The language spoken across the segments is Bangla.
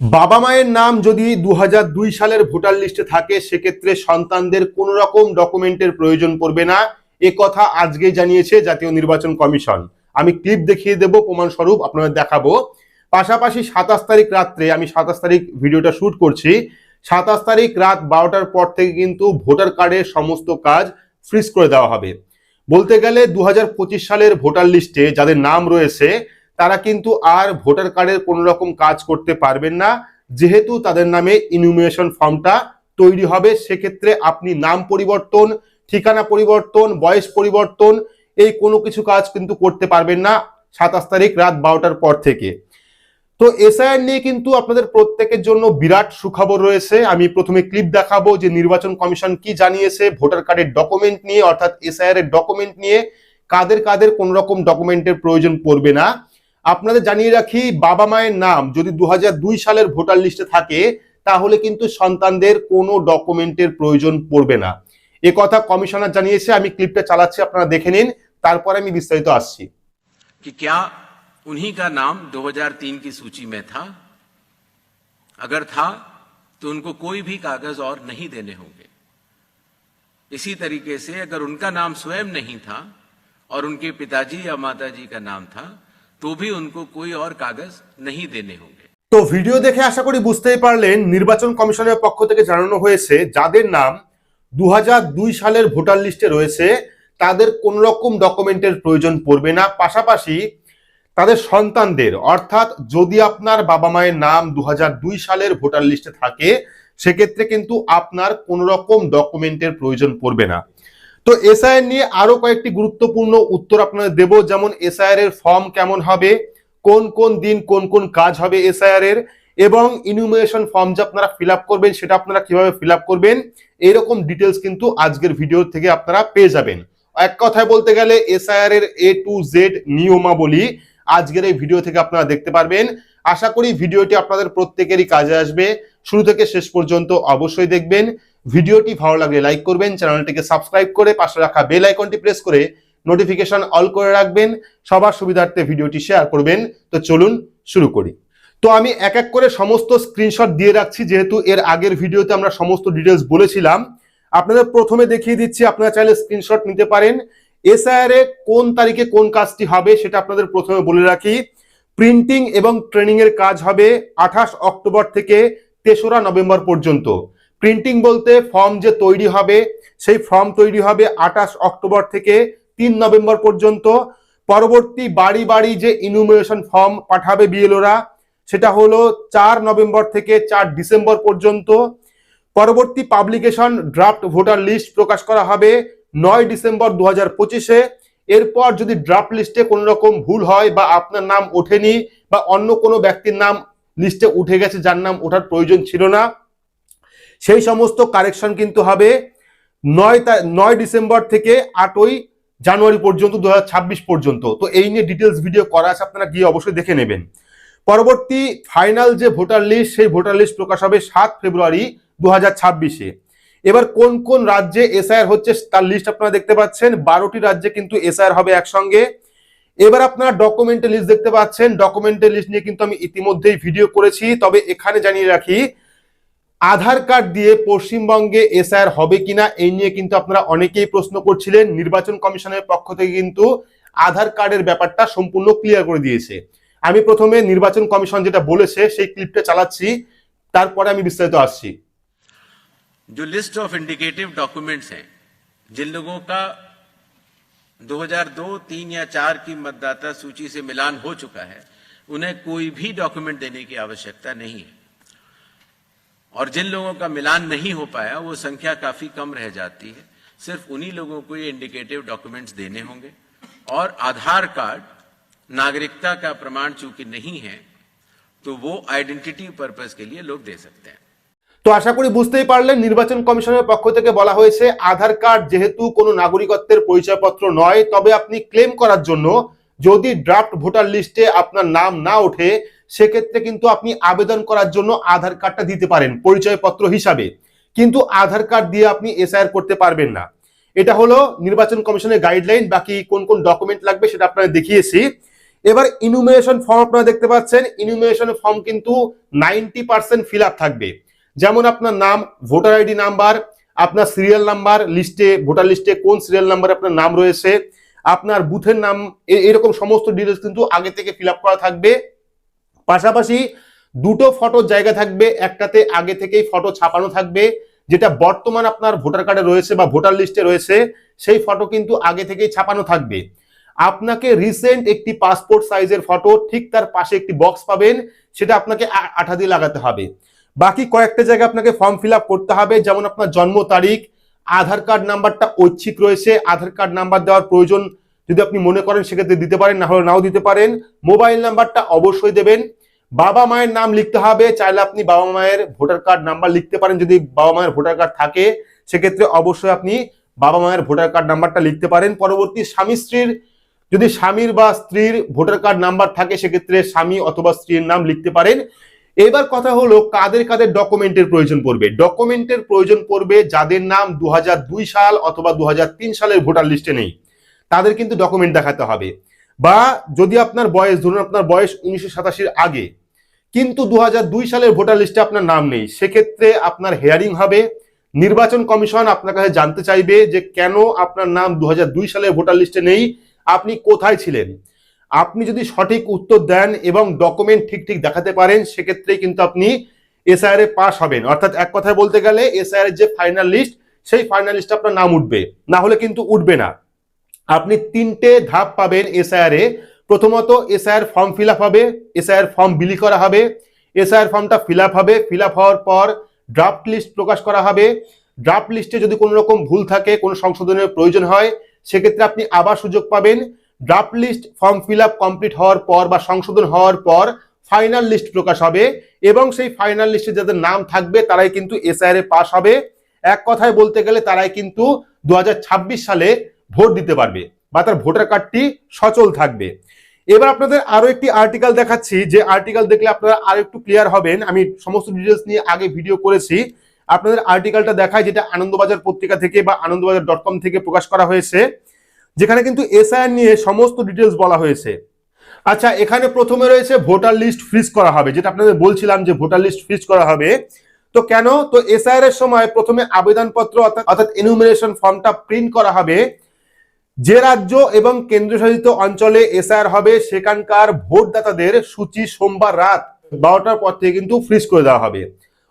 বাবা মায়ের নাম যদি দু সালের ভোটার লিস্টে থাকে, সেক্ষেত্রে সন্তানদের কোন রকম ডকুমেন্টের প্রয়োজন পড়বে না। এ কথা আজকেই জানিয়েছে জাতীয় নির্বাচন কমিশন। আমি ক্লিপ দেখিয়ে দেব, প্রমাণস্বরূপ আপনাদের দেখাবো। পাশাপাশি সাতাশ তারিখ রাত্রে আমি সাতাশ তারিখ ভিডিওটা শুট করছি। সাতাশ তারিখ রাত বারোটার পর থেকে কিন্তু ভোটার কার্ডের সমস্ত কাজ ফ্রিজ করে দেওয়া হবে। বলতে গেলে দু হাজার পঁচিশ সালের ভোটার লিস্টে যাদের নাম রয়েছে তারা কিন্তু আর ভোটার কার্ডের কোনো রকম কাজ করতে পারবেন না। যেহেতু তাদের নামে ইনুমিনেশন ফর্মটা তৈরি হবে, সেক্ষেত্রে আপনি নাম পরিবর্তন, ঠিকানা পরিবর্তন, বয়স পরিবর্তন, এই কোনো কিছু কাজ কিন্তু করতে পারবেন না সাতাশ তারিখ রাত বারোটার পর থেকে। তো এসআইআর নিয়ে কিন্তু আপনাদের প্রত্যেকের জন্য বিরাট সুখবর রয়েছে। আমি প্রথমে ক্লিপ দেখাবো যে নির্বাচন কমিশন কি জানিয়েছে, ভোটার কার্ডের ডকুমেন্ট নিয়ে, অর্থাৎ এসআইআর এর ডকুমেন্ট নিয়ে, কাদের কাদের কোন রকম ডকুমেন্টের প্রয়োজন পড়বে না। আপনাদের জানিয়ে রাখি বাবা মায়ের নাম যদি দু সালের ভোটার লিস্টে থাকে তাহলে কিন্তু সন্তানদের কোনো ডকুমেন্টের প্রয়োজন পড়বে না এ কথা কমিশনার জানিয়েছে আমি ক্লিপটা চালাচ্ছি আপনারা দেখে নিন তারপরে আমি বিস্তারিত আসছি कि क्या उन्हीं का नाम 2003 की सूची में था अगर था तो उनको कोई भी कागज और नहीं देने होंगे इसी तरीके से अगर उनका नाम स्वयं नहीं था और उनके पिताजी या माताजी का नाम था तो भी उनको कोई और कागज नहीं देने होंगे তো ভিডিও দেখে আশা করি বুঝতেই পারলেন নির্বাচন কমিশনের পক্ষ থেকে জানানো হয়েছে যাদের নাম দু সালের ভোটার লিস্টে রয়েছে তাদের কোন রকম ডকুমেন্টের প্রয়োজন পড়বে না পাশাপাশি তাদের সন্তানদের অর্থাৎ যদি আপনার বাবা মায়ের নাম দু সালের ভোটার লিস্টে থাকে সেক্ষেত্রে কিন্তু আপনার কোন রকম ডকুমেন্টের প্রয়োজন পড়বে না তো এসআইআর নিয়ে আরও কয়েকটি গুরুত্বপূর্ণ উত্তর আপনাদের দেব, যেমন এসআইআর এর ফর্ম কেমন হবে, কোন কোন দিন কোন কোন কাজ হবে এসআইআর এর, এবং ইনুমিনেশন ফর্ম যে আপনারা ফিল করবেন সেটা আপনারা কীভাবে ফিল করবেন, এরকম ডিটেলস কিন্তু আজকের ভিডিও থেকে আপনারা পেয়ে যাবেন। এক কথায় বলতে গেলে এসআইআর এর এ টু জেড নিয়মাবলী আজকের এই ভিডিও থেকে আপনারা দেখতে পারবেন। আশা করি ভিডিওটি আপনাদের প্রত্যেকেরই কাজে আসবে। শুরু থেকে শেষ পর্যন্ত অবশ্যই দেখবেন। ভিডিওটি ভালো লাগলে লাইক করবেন, চ্যানেলটিকে সাবস্ক্রাইব করে পাশে রাখা বেল আইকনটি প্রেস করে নোটিফিকেশন অল করে রাখবেন, সবার সুবিধার্থে ভিডিওটি শেয়ার করবেন। তো চলুন শুরু করি। তো আমি এক এক করে সমস্ত স্ক্রিনশট দিয়ে রাখছি, যেহেতু এর আগের ভিডিওতে আমরা সমস্ত ডিটেলস বলেছিলাম। আপনাদের প্রথমে দেখিয়ে দিচ্ছি, আপনারা চাইলে স্ক্রিনশট নিতে পারেন। এসআইআর কোন তারিখে কোন কাজটি হবে সেটা আপনাদের প্রথমে বলে রাখি। প্রিন্টিং এবং ট্রেনিং এর কাজ হবে আঠাশ অক্টোবর থেকে তেসরা নভেম্বর পর্যন্ত। প্রিন্টিং বলতে ফর্ম যে তৈরি হবে, সেই ফর্ম তৈরি হবে আঠাশ অক্টোবর থেকে তিন নভেম্বর পর্যন্ত। পরবর্তী বাড়ি বাড়ি যে ইনুমিনেশন ফর্ম পাঠাবে বিএলওরা সেটা হলো চার নভেম্বর থেকে চার ডিসেম্বর পর্যন্ত। পরবর্তী পাবলিকেশন ড্রাফট ভোটার লিস্ট প্রকাশ করা হবে নয় ডিসেম্বর দু হাজার পঁচিশে। এরপর যদি ড্রাফট লিস্টে কোনো রকম ভুল হয় বা আপনার নাম ওঠেনি বা অন্য কোনো ব্যক্তির নাম লিস্টে উঠে গেছে যার নাম ওঠার প্রয়োজন ছিল না সেই সমস্ত কারেকশন কিন্তু হবে নয় নয় ডিসেম্বর থেকে আটই জানুয়ারি পর্যন্ত দু হাজার ছাব্বিশ পর্যন্ত। তো এই নিয়ে ডিটেলস ভিডিও করা আছে, আপনারা গিয়ে অবশ্যই দেখে নেবেন। পরবর্তী ফাইনাল যে ভোটার লিস্ট সেই ভোটার লিস্ট প্রকাশ হবে সাত ফেব্রুয়ারি দু ছাব্বিশে। এবার কোন কোন রাজ্যে এসআইআর হচ্ছে তার লিস্ট আপনারা দেখতে পাচ্ছেন। বারোটি রাজ্যে কিন্তু এসআইআর হবে একসঙ্গে। এবার আপনারা ডকুমেন্টের লিস্ট দেখতে পাচ্ছেন। ডকুমেন্টের লিস্ট নিয়ে কিন্তু আমি ইতিমধ্যেই ভিডিও করেছি। তবে এখানে জানিয়ে রাখি আধার কার্ড দিয়ে পশ্চিমবঙ্গে এসআইআর হবে কিনা এই নিয়ে কিন্তু আপনারা অনেকেই প্রশ্ন করছিলেন নির্বাচন কমিশনের পক্ষ থেকে কিন্তু আধার কার্ডের ব্যাপারটা সম্পূর্ণ ক্লিয়ার করে দিয়েছে আমি প্রথমে নির্বাচন কমিশন যেটা বলেছে সেই ক্লিপটা চালাচ্ছি তারপরে আমি বিস্তারিত আসছি जो लिस्ट ऑफ इंडिकेटिव डॉक्यूमेंट्स हैं जिन लोगों का 2002, 3 या 4 की मतदाता सूची से मिलान हो चुका है उन्हें कोई भी डॉक्यूमेंट देने की आवश्यकता नहीं है और जिन लोगों का मिलान नहीं हो पाया वो संख्या काफी कम रह जाती है सिर्फ उन्हीं लोगों को ये इंडिकेटिव डॉक्यूमेंट्स देने होंगे और आधार कार्ड नागरिकता का प्रमाण चूंकि नहीं है तो वो आइडेंटिटी पर्पस के लिए लोग दे सकते हैं তো আশা করি বুঝতেই পারলেন নির্বাচন কমিশনের পক্ষ থেকে বলা হয়েছে আধার কার্ড যেহেতু কোনো নাগরিকত্বের পরিচয়পত্র নয় তবে আপনি ক্লেম করার জন্য যদি ড্রাফট ভোটার লিস্টে আপনার নাম না ওঠে সেক্ষেত্রে কিন্তু আপনি আবেদন করার জন্য আধার কার্ডটা দিতে পারেন, পরিচয়পত্র হিসাবে। কিন্তু আধার কার্ড দিয়ে আপনি এসআইআর করতে পারবেন না। এটা হলো নির্বাচন কমিশনের গাইডলাইন, বাকি কোন কোন ডকুমেন্ট লাগবে সেটা আপনারা দেখিয়েছি। এবার ইনুমিনেশন ফর্ম আপনারা দেখতে পাচ্ছেন ইনুমিনেশন ফর্ম কিন্তু নাইনটি পার্সেন্ট ফিল থাকবে। যেমন আপনার নাম ভোটার আইডি নাম্বার আপনার সিরিয়াল নাম্বার লিস্টে ভোটার লিস্টে কোন সিরিয়াল নাম্বারে আপনার নাম রয়েছে, আপনার বুথের নাম এরকম সমস্ত ডিটেলস কিন্তু আগে থেকে ফিল করা থাকবে। পাশাপাশি দুটো ফটোর জায়গা থাকবে, একটাতে আগে থেকেই ফটো ছাপানো থাকবে, যেটা বর্তমান আপনার ভোটার কার্ডে রয়েছে বা ভোটার লিস্টে রয়েছে, সেই ফটো কিন্তু আগে থেকেই ছাপানো থাকবে। আপনাকে রিসেন্ট একটি পাসপোর্ট সাইজের ফটো, ঠিক তার পাশে একটি বক্স পাবেন, সেটা আপনাকে আঠা দিয়ে লাগাতে হবে। বাকি কয়েকটা জায়গায় আপনাকে ফর্ম ফিল করতে হবে, যেমন আপনার জন্ম তারিখ, আধার কার্ড নাম্বারটা ঐচ্ছিক রয়েছে, আধার কার্ড নাম্বার দেওয়ার প্রয়োজন যদি আপনি মনে করেন, সেক্ষেত্রে দিতে পারেন, না হলে নাও দিতে পারেন। মোবাইল নাম্বারটা অবশ্যই দেবেন। বাবা মায়ের নাম লিখতে হবে, চাইলে আপনি বাবা মায়ের ভোটার কার্ড নাম্বার লিখতে পারেন যদি বাবা মায়ের ভোটার কার্ড থাকে। সেক্ষেত্রে অবশ্যই আপনি বাবা মায়ের ভোটার কার্ড নাম্বারটা লিখতে পারেন। পরবর্তী স্বামী স্ত্রীর, যদি স্বামীর বা স্ত্রীর ভোটার কার্ড নাম্বার থাকে, সেক্ষেত্রে স্বামী অথবা স্ত্রীর নাম লিখতে পারেন। এবার কথা হলো কাদের কাদের ডকুমেন্টের প্রয়োজন পড়বে। ডকুমেন্টের প্রয়োজন পড়বে যাদের নাম দু হাজার দুই সাল অথবা দু হাজার তিন সালের ভোটার লিস্টে নেই। তাদের কিন্তু ডকুমেন্ট দেখাতে হবে। বা যদি আপনার বয়স, ধরুন আপনার বয়স উনিশশো সাতাশির আগে, কিন্তু দু হাজার দুই সালের ভোটার লিস্টে আপনার নাম নেই, সেক্ষেত্রে আপনার হেয়ারিং হবে, নির্বাচন কমিশন আপনার কাছে জানতে চাইবে যে কেন আপনার নাম দু হাজার দুই সালের ভোটার লিস্টে নেই, আপনি কোথায় ছিলেন? আপনি যদি সঠিক উত্তর দেন এবং ডকুমেন্ট ঠিক ঠিক দেখাতে পারেন, সেক্ষেত্রে কিন্তু আপনি এসআইআর এ পাস হবেন। অর্থাৎ এক কথায় বলতে গেলে এসআইআর যে ফাইনাল লিস্ট সেই ফাইনাল লিস্টে আপনার নাম উঠবে। না হলে কিন্তু উঠবে না। আপনি তিনটে ধাপ পাবেন এসআইআর প্রথমত এসআইআর ফর্ম ফিল হবে এসআইআর ফর্ম বিলি করা হবে এসআইআর ফর্মটা ফিল হবে ফিল হওয়ার পর ড্রাফট লিস্ট প্রকাশ করা হবে। ড্রাফট লিস্টে যদি কোনো রকম ভুল থাকে, কোনো সংশোধনের প্রয়োজন হয়, সেক্ষেত্রে আপনি আবার সুযোগ পাবেন। Draft list form fill complete হওয়ার পর বা সংশোধন হওয়ার পর ফাইনাল লিস্ট প্রকাশ হবে এবং সেই ফাইনাল লিস্টে যাদের নাম থাকবে, তারাই কিন্তু এসআইআর এ পাস হবে। এক কথায় বলতে গেলে তারাই কিন্তু দু হাজার ছাব্বিশ সালে ভোট দিতে পারবে বা তার ভোটার কার্ডটি সচল থাকবে। এবার আপনাদের আরও একটি আর্টিকেল দেখাচ্ছি, যে আর্টিকেল দেখলে আপনারা আরও একটু ক্লিয়ার হবেন। আমি সমস্ত ডিটেলস নিয়ে আগে ভিডিও করেছি। আপনাদের আর্টিকেলটা দেখায়, যেটা আনন্দবাজার পত্রিকা থেকে বা আনন্দবাজার ডট কম থেকে প্রকাশ করা হয়েছে। যেখানে কিন্তু এসআইআর নিয়ে সমস্ত ডিটেলস বলা হয়েছে। আচ্ছা এখানে প্রথমে রয়েছে ভোটার লিস্ট ফ্রিজ করা হবে, যেটা আপনাদের বলছিলাম যে ভোটার লিস্ট ফ্রিজ করা হবে। তো কেন? তো এসআইআর এর সময় প্রথমে আবেদনপত্র অর্থাৎ অর্থাৎ এনুমিনেশন ফর্মটা প্রিন্ট করা হবে। যে রাজ্য এবং কেন্দ্রশাসিত অঞ্চলে এসআইআর হবে, সেখানকার ভোটদাতাদের সূচি সোমবার রাত বারোটার পর থেকে কিন্তু ফ্রিজ করে দেওয়া হবে।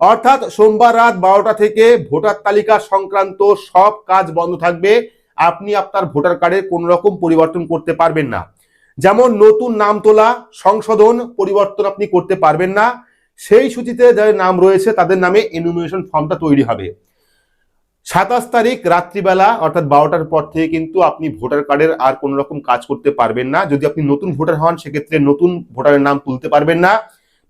অর্থাৎ সোমবার রাত বারোটা থেকে ভোটার তালিকা সংক্রান্ত সব কাজ বন্ধ থাকবে। আপনি আপনার ভোটার কার্ডের কোন রকম পরিবর্তন করতে পারবেন না। যেমন নতুন নাম তোলা, সংশোধন পরিবর্তন আপনি করতে পারবেন না। সেই সূচিতে যাদের নাম রয়েছে, তাদের নামে এনুমিনেশন ফর্মটা তৈরি হবে। সাতাশ তারিখ রাত্রিবেলা, অর্থাৎ বারোটার পর থেকে কিন্তু আপনি ভোটার কার্ডের আর কোন রকম কাজ করতে পারবেন না। যদি আপনি নতুন ভোটার হন, সেক্ষেত্রে নতুন ভোটারের নাম তুলতে পারবেন না।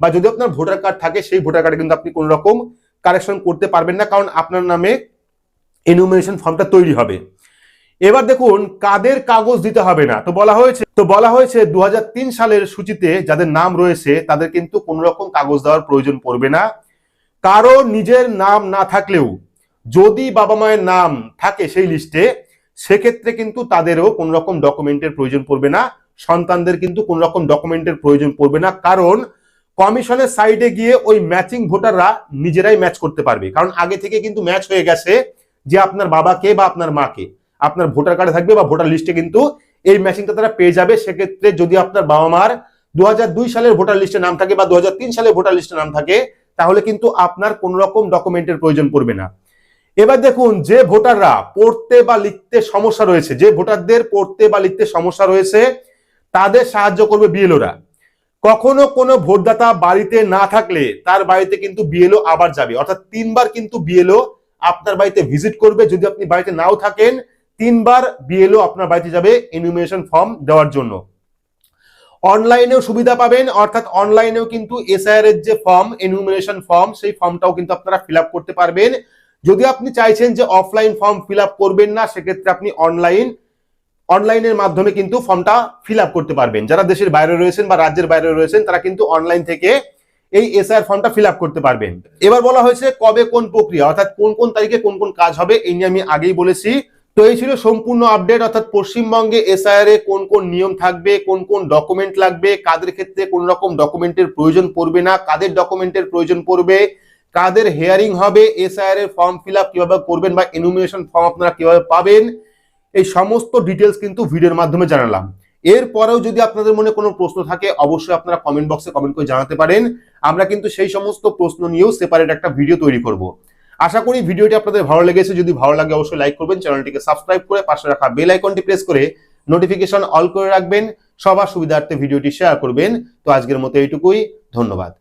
বা যদি আপনার ভোটার কার্ড থাকে, সেই ভোটার কার্ডে কিন্তু আপনি কোন রকম কারেকশন করতে পারবেন না, কারণ আপনার নামে এনুমিনেশন ফর্মটা তৈরি হবে। এবার দেখুন, কাদের কাগজ দিতে হবে না? তো বলা হয়েছে, তো বলা হয়েছে দু হাজার তিন সালের সূচিতে যাদের নাম রয়েছে, তাদের কিন্তু কোন রকম কাগজ দেওয়ার প্রয়োজন পড়বে না। কারও নিজের নাম না থাকলেও যদি বাবা মায়ের নাম থাকে সেই লিস্টে সেক্ষেত্রে কিন্তু তাদেরও কোন রকম ডকুমেন্টের প্রয়োজন পড়বে না। সন্তানদের কিন্তু কোন রকম ডকুমেন্টের প্রয়োজন পড়বে না। কারণ কমিশনের সাইডে গিয়ে ওই ম্যাচিং ভোটাররা নিজেরাই ম্যাচ করতে পারবে। কারণ আগে থেকে কিন্তু ম্যাচ হয়ে গেছে যে আপনার বাবাকে বা আপনার মাকে। আপনার ভোটার কার্ডে থাকবে বা ভোটার লিস্টে কিন্তু এই ম্যাচিংটা তারা পেয়ে যাবে। সেক্ষেত্রে যদি আপনার বাবা মার দু হাজার দুই সালের ভোটার লিস্টে নাম থাকে বা দু সালের ভোটার লিস্টে নাম থাকে, তাহলে কিন্তু আপনার কোন রকম ডকুমেন্টের প্রয়োজন পড়বে না। এবার দেখুন যে ভোটাররা পড়তে বা লিখতে সমস্যা রয়েছে, যে ভোটারদের পড়তে বা লিখতে সমস্যা রয়েছে, তাদের সাহায্য করবে বিএলওরা। কখনো কোনো ভোটদাতা বাড়িতে না থাকলে তার বাড়িতে কিন্তু বিএলও আবার যাবে। অর্থাৎ তিনবার কিন্তু বিএলও আপনার বাড়িতে ভিজিট করবে। যদি আপনি বাড়িতে নাও থাকেন, তিনবার বিএলও আপনার বাড়িতে যাবে ইনুমিনেশন ফর্ম দেওয়ার জন্য। অনলাইনেও সুবিধা পাবেন, অর্থাৎ অনলাইনেও কিন্তু এসআইআর এর যে ফর্ম এনুমিনেশন ফর্ম সেই ফর্মটাও কিন্তু আপনারা ফিল করতে পারবেন। যদি আপনি চাইছেন যে অফলাইন ফর্ম ফিল করবেন না, সেক্ষেত্রে আপনি অনলাইন অনলাইনের মাধ্যমে কিন্তু ফর্মটা ফিল করতে পারবেন। যারা দেশের বাইরে রয়েছেন বা রাজ্যের বাইরে রয়েছেন, তারা কিন্তু অনলাইন থেকে এই এসআইআর ফর্মটা ফিল করতে পারবেন। এবার বলা হয়েছে কবে কোন প্রক্রিয়া, অর্থাৎ কোন কোন তারিখে কোন কোন কাজ হবে, এই নিয়ে আমি আগেই বলেছি। তো এই ছিল সম্পূর্ণ আপডেট অর্থাৎ পশ্চিমবঙ্গে এসআইআর এ কোন কোন নিয়ম থাকবে, কোন কোন ডকুমেন্ট লাগবে, কাদের ক্ষেত্রে কোন রকম ডকুমেন্টের প্রয়োজন পড়বে না, কাদের ডকুমেন্টের প্রয়োজন পড়বে কাদের হেয়ারিং হবে এসআইআর এর ফর্ম ফিল আপ কীভাবে করবেন বা এনুমিনেশন ফর্ম আপনারা কীভাবে পাবেন, এই সমস্ত ডিটেলস কিন্তু ভিডিওর মাধ্যমে জানালাম। এরপরেও যদি আপনাদের মনে কোনো প্রশ্ন থাকে, অবশ্যই আপনারা কমেন্ট বক্সে কমেন্ট করে জানাতে পারেন। আমরা কিন্তু সেই সমস্ত প্রশ্ন নিয়েও সেপারেট একটা ভিডিও তৈরি করব। আশা করি ভিডিওটি আপনাদের ভালো লেগেছে। যদি ভালো লাগে, অবশ্যই লাইক করবেন। চ্যানেলটিকে সাবস্ক্রাইব করে পাশে রাখা বেল আইকনটি প্রেস করে নোটিফিকেশন অল করে রাখবেন। সবার সুবিধার্থে ভিডিওটি শেয়ার করবেন। তো আজকের মতো এইটুকুই। ধন্যবাদ।